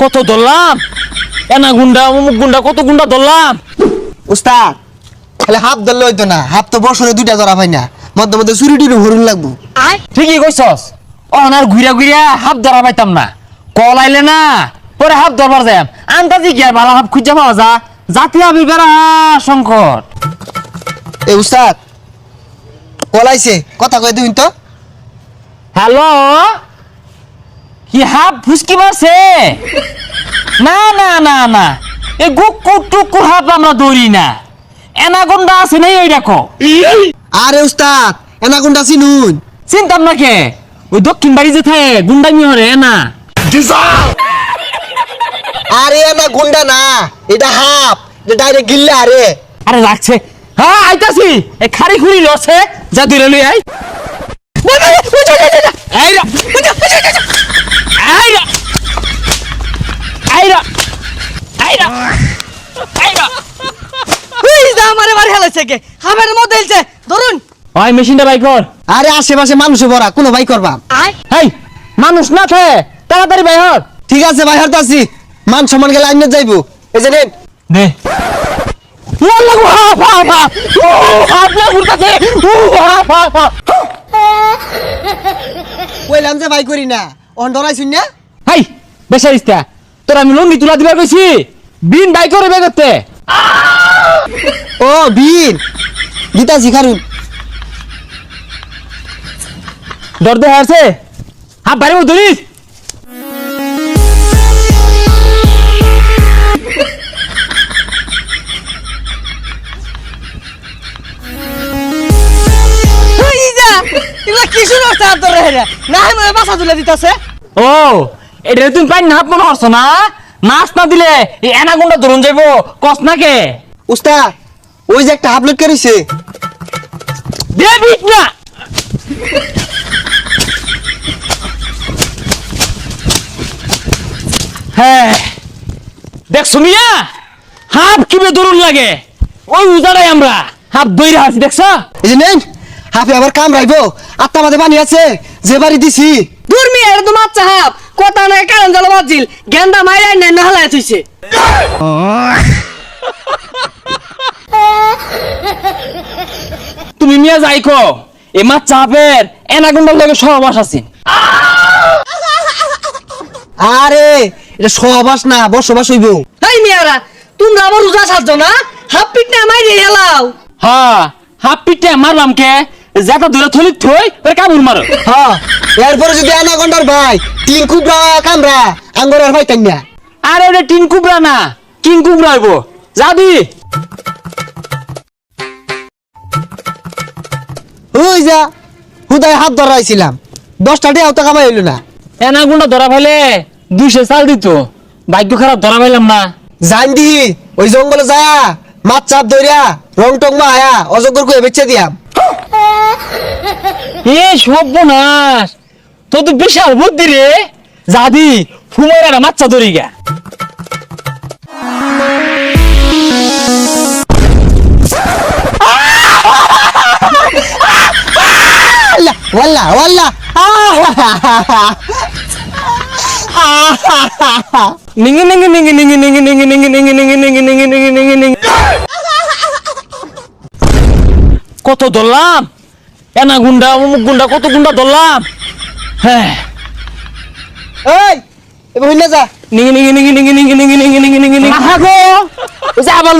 কত দলাম এনা গুন্ডা অমুক গুন্ডা কত গুন্ডা দলাম উস্তাদ তাহলে হাফ দলে হইতো না। হাফ তো বছরে দুইটা ধরা হয় না। মধ্যে মধ্যে চুরি টুরি ভরুন লাগবো। ঠিকই কইছস। অনার ঘুরা ঘুরিয়া হাফ ধরা পাইতাম না। কল আইলে না পরে হাফ ধরবার যাই আনতা জি গিয়া ভালো হাফ খুঁজে পাওয়া যা জাতি আবির বেড়া সংকট এ উস্তাদ কলাইছে কথা কই দিন তো। হ্যালো? কি হাফ ফুসকি মারছে? না না না না। এ গুকু টুকু হাফ আমরা দৌড়ি না। এনাগন্ডা আছে নাই ওই দেখো? আরে উস্তাদ এনা কোনটা চিনুন। চিন্তাম না কে? ওই দক্ষিণ বাড়ি যে থাকে গুন্ডামি হরে না? আরে এনা গুন্ডা না এটা হাফ এটা ডাইরেক্ট গিল্লে আরে আরে লাগছে হ্যাঁ আইতাছি। এই খাড়ি খুড়ি লছে যা দূরে লই আই কোনো মানুষ না থে তাড়াতাড়ি ঠিক আছে বাইহর তো আছি মান সমান গেলে আইনে যাইবো। এই যে কইলাম যে ভাই করি না। অন ধরাইছুন না? হাই বেসারিস্তা তোর আমি লঙ্গি তুলা দিবার কইছি। বিন বাই করে বে করতে। ও বীর গীতা শিখারুন ডর দে আছে হাফ বাড়ি ধরিস। আর না হেমে বাসা তুলে দিতেছে। ও এটা তুমি পাই না মনে হচ্ছ না? নাচ না দিলে এই এনাগুন্ডা ধরুন যাইবো কস না কে? উস্তাদ ওই যে একটা আপলোড করেছে দেবিস না! হ্যাঁ। দেখছ মিয়া হাফ কিবে ধরুন লাগে। ওই উজাড়াই আমরা। হাফ দইরা আছি দেখছ? এই যে নেন হাফে আবার কাম রাইবো আত্মা মাঝে পানি আছে। যে বাড়ি দিছি। দূর মিয়া এটা তো মাচ্চা হাপ কথা না কারণ জল বাজিল। গেন্দা মাইরা নাই না হালায় থইছে। তুমি মিয়া যাইকো এ মাছ চাপের এনাগুন্ডার লগে সহবাস আছি। আরে এটা সহবাস না বসবাস হইব। এই মিয়ারা তোমরা আমার রোজা সাজছো না? হাফ পিট না মাইরে হেলাও। হ্যাঁ হাফ পিঠে মারলাম কে? যেটা দূরে থলি থই পরে কামড় মারো। হ্যাঁ এরপরে যদি আনা ঘণ্টার ভাই তিন কুবরা কামরা আঙ্গর আর ভাই তাই না আরে ওটা টিন কুবরা না কিং কুবরা হইব। যাবি? ওই যা হুদায় হাত ধরাইছিলাম। দশটা টাকা তো কামাই হইল না। এনাগুন্ডা ধরা পাইলে দুইশো চাল দিত। ভাগ্য খারাপ ধরা পাইলাম না। জান দি ওই জঙ্গলে যায় মাছ চাপ ধরিয়া রং টং মা আয়া অজগর কয়ে বেচে দিয়াম। এ সর্বনাশ। তো তো বিশাল বুদ্ধি রে। যাবি ফুমাইরা মাচ্চা ধরি গা ওয়াল্লা ওয়াল্লা ওয়াল্লা নিঙ্গি নিঙ্গি নিঙ্গি নিঙ্গি নিঙ্গি নিঙ্গি নিঙ্গি নিঙ্গি নিঙ্গি নিঙ্গি নিঙ্গি নিঙ্গি নিঙ্গি নিঙ্গি কত ধরলাম? এনা গুন্ডা অমুক গুন্ডা কত গুন্ডা ধরলাম? হ্যাঁ। এই এবার হইনা যা। ওই আবার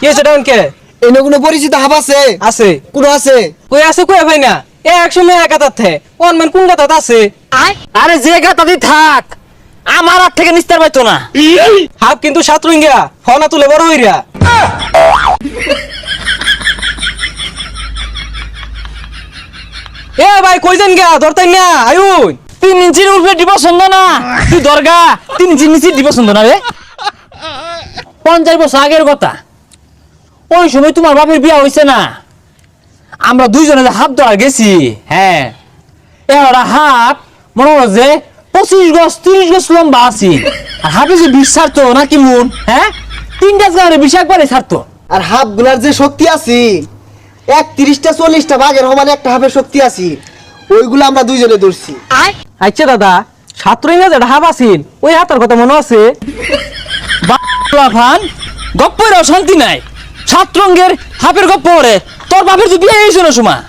কি ডাউন কে? এনে কোনো পরিচিত হাব আছে? আছে। কোনো আছে? কই আছে কই ভাই না? এ এক সময় এক হাতাত থে ওয়ান ম্যান কোন হাতাত আছে? আয়। আরে যে থাক। আমার হাত থেকে নিস্তার পাইতো না। হাফ কিন্তু সাত রুঙ্গিয়া ফনা তুলে বড় হইরা। ভাই গা না তিন ইঞ্চির উপরে দিব না। তুই দরগা, তিন নিচে দিব না রে। পঞ্চাশ বছর আগের কথা। ওই সময় তোমার বাপের বিয়া হয়েছে না। আমরা দুইজনে হাত ধরা গেছি হ্যাঁ। এ ওরা হাত, মনে হলো যে পঁচিশ গছ তিরিশ গছ লম্বা আছি। আর হাফে যে বিষ ছাড়তো নাকি মন হ্যাঁ? তিন গাছ গাড়ি বিষ আর হাফগুলার যে শক্তি আছে এক তিরিশটা চল্লিশটা বাঘের সমান একটা হাফের শক্তি আছি। ওইগুলো আমরা দুইজনে ধরছি। আচ্ছা দাদা ছাত্র ইংরেজ হাব আছিল ওই হাতের কথা মনে আছে? ফান গপ্পের শান্তি নাই। ছাত্রঙ্গের হাফের গপ্প তোর বাপের তো বিয়ে হয়েছে না সময়